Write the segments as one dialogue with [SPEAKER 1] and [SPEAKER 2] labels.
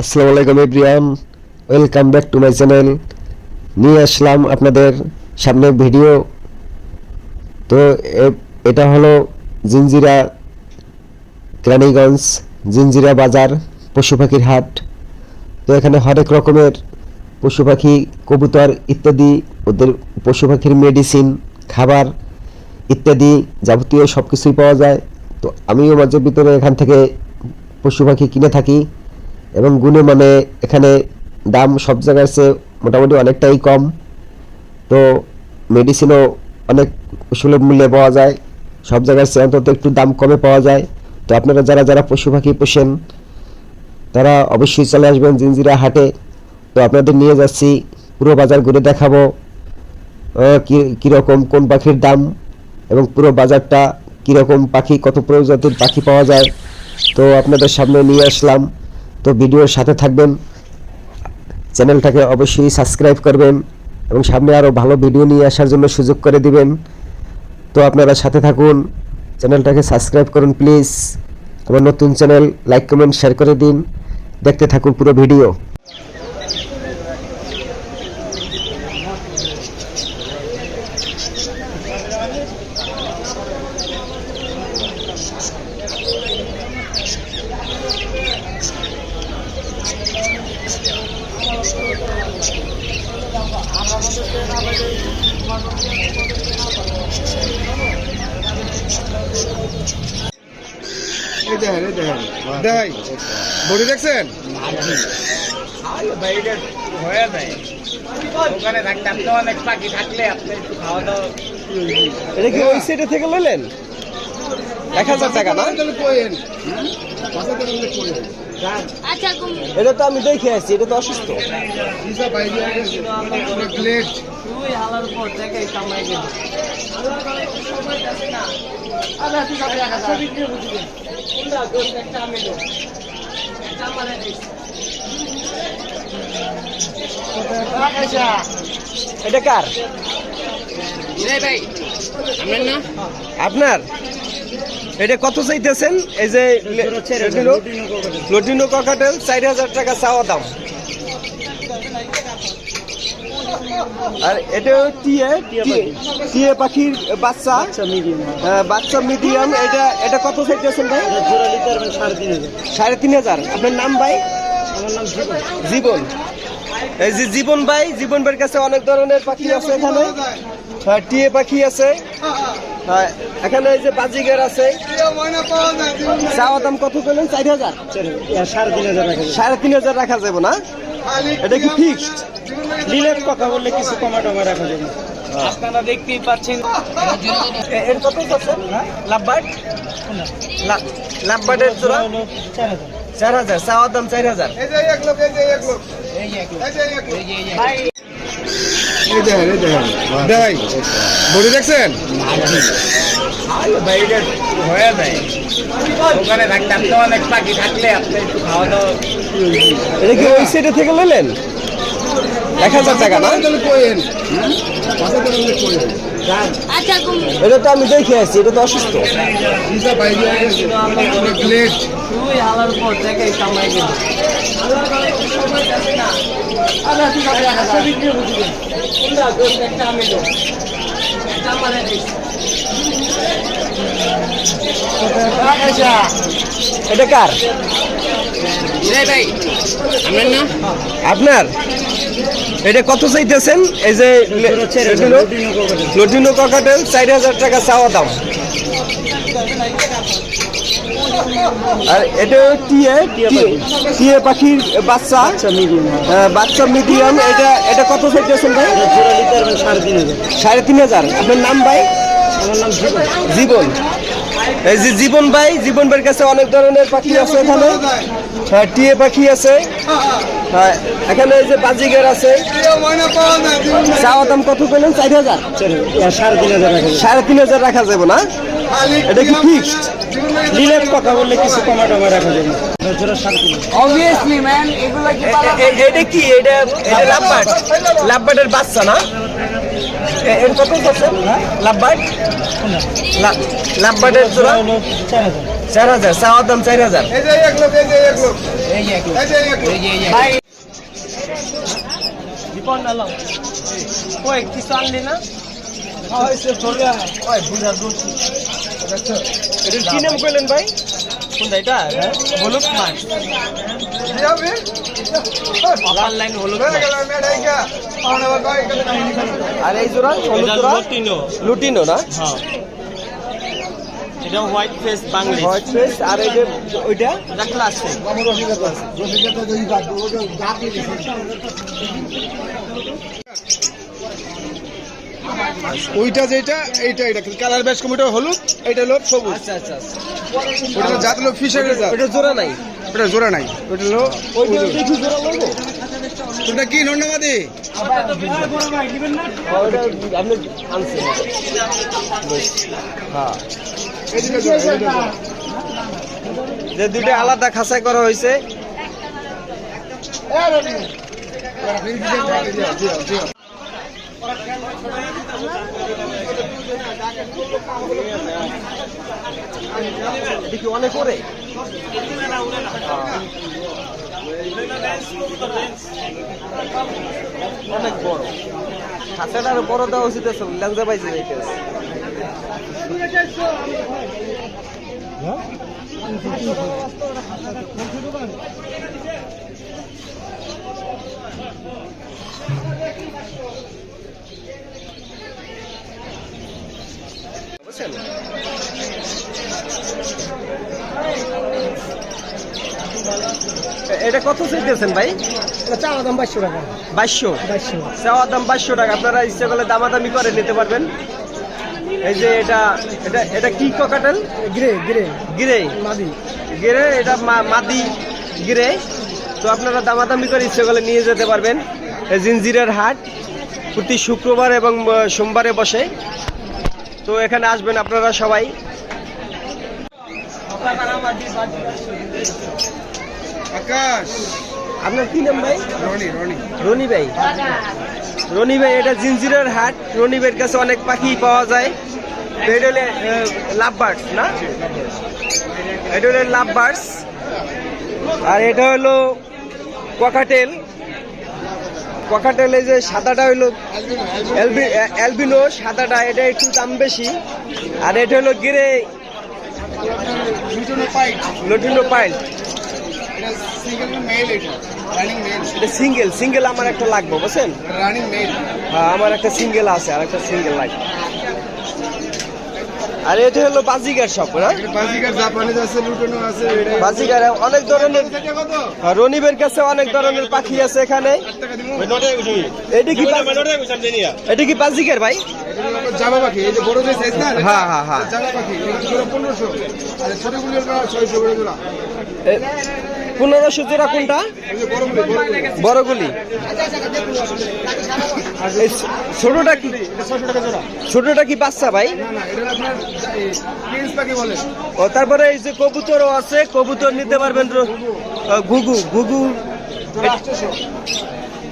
[SPEAKER 1] আসসালামু আলাইকুম everyone welcome back to my channel নিয়ে আসলাম আপনাদের সামনে ভিডিও তো এটা হলো জিঞ্জিরা কেরানীগঞ্জ জিঞ্জিরা বাজার, পশু পাখির হাট। তো এখানে হরেক রকমের পশু পাখি, কবুতর ইত্যাদি, ওদের পশু পাখির মেডিসিন খাবার ইত্যাদি যাবতীয় সব কিছুই পাওয়া যায়। তো আমিও মাঝে ভিতরে এখান থেকে পশু পাখি কিনে থাকি। এবং গুণে মানে এখানে দাম সব জায়গার চেয়ে মোটামুটি অনেকটাই কম। তো মেডিসিনও অনেক সুলভ মূল্যে পাওয়া যায়। সব জায়গার চেয়ে অন্তত একটু দাম কমে পাওয়া যায়। তো আপনারা যারা যারা পশু পাখি পোষেন, তারা অবশ্যই চলে আসবেন জিঞ্জিরা হাটে। তো আপনাদের নিয়ে যাচ্ছি, পুরো বাজার ঘুরে দেখাবো কীরকম কোন পাখির দাম এবং পুরো বাজারটা কীরকম পাখি, কত প্রজাতির পাখি পাওয়া যায়। তো আপনাদের সামনে নিয়ে আসলাম। তো ভিডিওর সাথে থাকবেন। চ্যানেলটাকে অবশ্যই সাবস্ক্রাইব করবেন এবং সামনে আরও ভালো ভিডিও নিয়ে আসার জন্য সুযোগ করে দিবেন। তো আপনারা সাথে থাকুন, চ্যানেলটাকে সাবস্ক্রাইব করুন প্লিজ। আমার নতুন চ্যানেল, লাইক, কমেন্ট শেয়ার করে দিন। দেখতে থাকুন পুরো ভিডিও।
[SPEAKER 2] দেখাই। বডি দেখছেন?
[SPEAKER 3] ওখানে থাকতে আপনি অনেক পাখি থাকলে আপনি খাওয়া দাওয়া
[SPEAKER 1] এটা কি ওই সাইডে থেকে লইলেন? এক হাজার টাকা না?
[SPEAKER 4] আচ্ছা
[SPEAKER 1] এটা তো আমি দেখে আসছি এটা তো অসুস্থ।
[SPEAKER 3] তুই হালার পর
[SPEAKER 1] এটা কার?
[SPEAKER 3] আপনার
[SPEAKER 1] এটা কত চাইতেছেন? এই যে লটিনো লটিনো ককাটেল চার হাজার টাকা চাওয়া দাম। আর এটা টিয়ে টিয়ে পাখির বাচ্চা বাচ্চা মিডিয়াম এটা এটা কত চাইতেছেন ভাই? সাড়ে তিন হাজার। আপনার নাম ভাই? জীবন। এই যে জীবন ভাই জীবন ভাইয়ের কাছে অনেক ধরনের পাখি আছে এখানে। হ্যাঁ, টিয়ে পাখি আছে। হ্যাঁ, এখানে এই যে বাজিগার আছে। চাওয়া দাম কত পেলেন চার হাজার? সাড়ে তিন হাজার রাখা যাবে। না? এটা কি ফিক্সড
[SPEAKER 3] ডিলেট কথা বললে কিছু কমা টমা রাখা যাবে আপনারা দেখতেই পাচ্ছেন।
[SPEAKER 1] এর কত পাচ্ছেন লাভবার্ড? লাভবার্ডের জোড়া? চার হাজার চাওয়ার দাম চার হাজার।
[SPEAKER 2] এই যে এক লোক এই যে এক লোক। এই যে এক লোক। এই দেখেন এই দেখেন দেখাই বডি দেখছেন?
[SPEAKER 3] হয়ে যায়। ওখানে থাকতে আপনি অনেক পাখি থাকলে আপনি একটু খাওয়া দাওয়া
[SPEAKER 1] এটা কি ওই সাইডে থেকে লইলেন? এক হাজার টাকা না?
[SPEAKER 4] আচ্ছা কুম
[SPEAKER 1] এটা তো আমি দেখে আসছি এটা তো অসুস্থ।
[SPEAKER 3] কামাই গেলি
[SPEAKER 1] এটা কার?
[SPEAKER 3] না
[SPEAKER 1] আপনার? এটা কত চাইতেছেন? এই যে লটিনো? ককাটেল চার হাজার টাকা চাওয়া দাম। আর এটা টিয়ে টিয়ে পাখির বাচ্চা হ্যাঁ, বাচ্চা মিডিয়াম এটা এটা কত চাইতেছেন ভাই? সাড়ে তিন হাজার। আপনার নাম ভাই? আমার নাম জীবন। জীবন। এই যে জীবন ভাই জীবন ভাইয়ের কাছে অনেক ধরনের পাখি আছে এখানে হ্যাঁ টিয়ে পাখি আছে। হ্যাঁ এখানে এই যে বাজিগার আছে। চাওয়া দাম কত পেলেন? চার হাজার। সাড়ে তিন হাজার রাখা যাবে। না? এটা কি ফিক্সড
[SPEAKER 3] ডিলেট কথা বললে কিছু কমা টমা রাখা যাবে। অবভিয়াসলি ম্যান এগুলা কি
[SPEAKER 1] এটা কি? এটা এটা লাভবার্ড। লাভবার্ডের বাচ্চা না? এর কত আছে লাভবার্ড লাভবার্ডের জোড়া? চার হাজার চাওয়ার দাম চার হাজার।
[SPEAKER 2] এই যে এক লোক এই যে এক লোক। এই যে এক লোক।
[SPEAKER 1] দীপন আলম কই কিছু আনলি না? কি নাম কইলেন ভাই কোনটা এটা লাইন
[SPEAKER 2] আরে এই
[SPEAKER 1] জোড়া হলুদ জোড়া লুটিনো না
[SPEAKER 5] এটা হোয়াইট ফেস বাংলিশ
[SPEAKER 1] হোয়াইট ফেস আর এই যে ওইটা
[SPEAKER 5] এটা ক্লাসিক
[SPEAKER 2] ওইটা যেটা এইটা এটা কালার ব্যাচ কমিটা হলুদ এইটা হলো সবুজ।
[SPEAKER 1] আচ্ছা আচ্ছা
[SPEAKER 2] ওটা জাত হলো ফিশের জাত
[SPEAKER 1] ওইটা জোড়া নাই?
[SPEAKER 2] ওটা জোড়া নাই। ওটা হলো ওটা কি যাও।
[SPEAKER 1] যে দুটো আলাদা খাঁচাই করা হয়েছে। দেখি অনেক করে অনেক বড় খাঁচাটা আরও বড় দেওয়া উচিত আছে ল্যাংজা পাইছে যাইতেছে বুঝছেন এ- এটা কত চাইতেছেন ভাই?
[SPEAKER 3] চাওয়া দাম বাইশশো টাকা।
[SPEAKER 1] বাইশশো?
[SPEAKER 3] বাইশশো।
[SPEAKER 1] চাওয়ার দাম বাইশশো টাকা। আপনারা ইচ্ছে করলে দামাদামি করে নিতে পারবেন। এই যে এটা এটা এটা কি ককাটেল?
[SPEAKER 3] Grey grey.
[SPEAKER 1] গিরে।
[SPEAKER 3] মাদি।
[SPEAKER 1] গিরে এটা মা- মাদি গিরে। তো আপনারা দামাদামি করে ইচ্ছে করলে নিয়ে যেতে পারবেন। এই জিঞ্জিরের হাট। প্রতি শুক্রবার এবং সোমবারে বসে। তো এখানে আসবেন আপনারা সবাই।
[SPEAKER 2] আকাশ।
[SPEAKER 1] আপনার কি নাম ভাই?
[SPEAKER 2] রনি রনি।
[SPEAKER 1] রনি ভাই। রনি ভাই এটা জিঞ্জিরের হাট। রনি ভাইয়ের কাছে অনেক পাখি পাওয়া যায়। এটা হলে লাভ বার্ডস না? এটা হলো লাভ বার্ডস আর এটা হলো ককাটেল। ককাটেল এই যে সাদাটা হইল এলবি অ্যালবিনো সাদাটা এটা একটু দাম বেশি। আর এটা হলো গিরে লটিনো পাইল
[SPEAKER 2] এটা সিঙ্গেল
[SPEAKER 1] সিঙ্গেল আমার একটা লাগবে বুঝছেন? হ্যাঁ আমার একটা সিঙ্গেল আছে আর একটা সিঙ্গেল লাগে আর এটা হলো বাজিগার সব না?
[SPEAKER 2] বাজিকার জাপানিজ আছে লুটানো আছে এটা
[SPEAKER 1] বাজিগার অনেক ধরনের রনিবের কাছে অনেক ধরনের পাখি আছে এখানে। এটা কি এটা কি বাজিগার ভাই?
[SPEAKER 2] জামা পাখি এই যে বড় যে সাইজ না
[SPEAKER 1] হ্যাঁ, হ্যাঁ, হ্যাঁ।
[SPEAKER 2] জামা পাখি এটা জোড়া পনেরোশো। আর ছোটগুলি হলো ছয়শো করে জোড়া
[SPEAKER 1] পনেরোশো জোড়া কোনটা?
[SPEAKER 2] বড়গুলি।
[SPEAKER 1] ছোটটা কি? ছোটটা কি বাচ্চা ভাই? ও, তারপরে এই যে কবুতরও আছে, কবুতর নিতে পারবেন ঘুঘু ঘুঘু।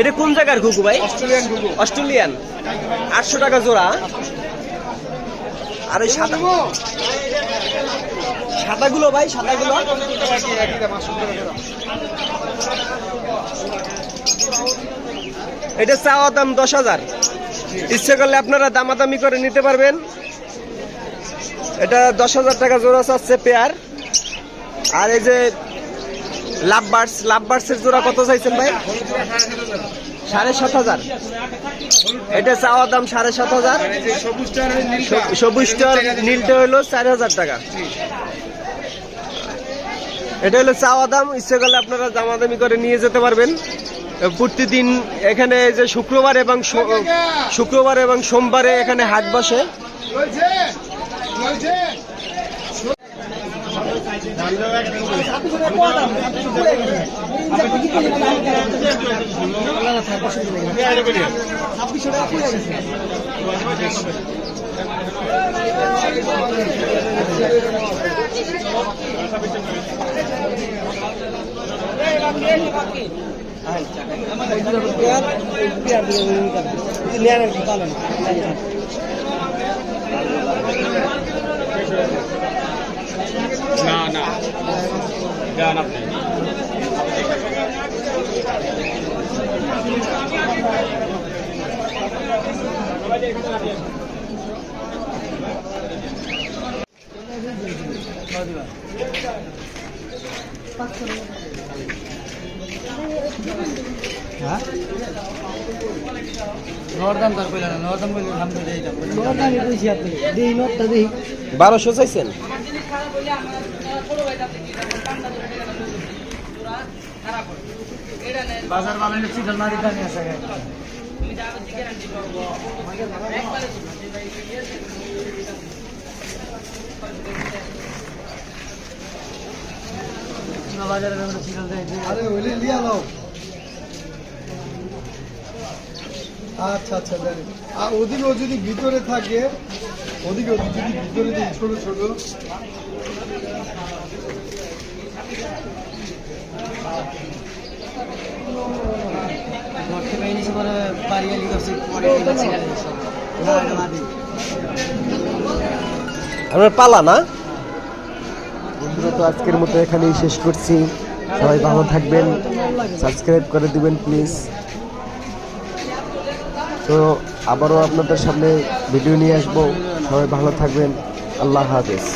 [SPEAKER 1] এটা কোন জায়গার ঘুঘু ভাই?
[SPEAKER 2] অস্ট্রেলিয়ান।
[SPEAKER 1] আটশো টাকা জোড়া। আর এই সাদা সাদাগুলো ভাই, সাদাগুলো। এটা চাওয়া দাম দশ হাজার। ইচ্ছে করলে আপনারা দামাদামি করে নিতে পারবেন। এটা দশ হাজার টাকা জোড়া চাচ্ছে পেয়ার। আর এই যে লাভ বার্ডস লাভ বার্ডসের জোড়া কত চাইছেন ভাই? সাড়ে সাত হাজার। এটা চাওয়া দাম সাড়ে সাত হাজার। সবুজটার নীলটা হলো চার হাজার টাকা। এটা হলো চাওয়া দাম। ইচ্ছে করলে আপনারা দামাদামি করে নিয়ে যেতে পারবেন। প্রতিদিন এখানে যে শুক্রবার এবং শুক্রবার এবং সোমবারে এখানে হাট বসে।
[SPEAKER 3] না না।
[SPEAKER 1] বারোশো চাইছেন?
[SPEAKER 3] বাজার চিকন মারি আছে বাজারে চিকন দেয়
[SPEAKER 2] আরে ওইলে লিয়া নাও আচ্ছা আচ্ছা জানি। আর ওদিকে ও যদি ভিতরে থাকে ওদিকে যদি ভিতরে দিই ছোট ছোট।
[SPEAKER 1] আপনার পালা না?
[SPEAKER 6] বন্ধুরা তো আজকের মতো এখানেই শেষ করছি। সবাই ভালো থাকবেন। সাবস্ক্রাইব করে দিবেন প্লিজ। তো আবারও আপনাদের সামনে ভিডিও নিয়ে আসব। সবাই ভালো থাকবেন। আল্লাহ হাফেজ।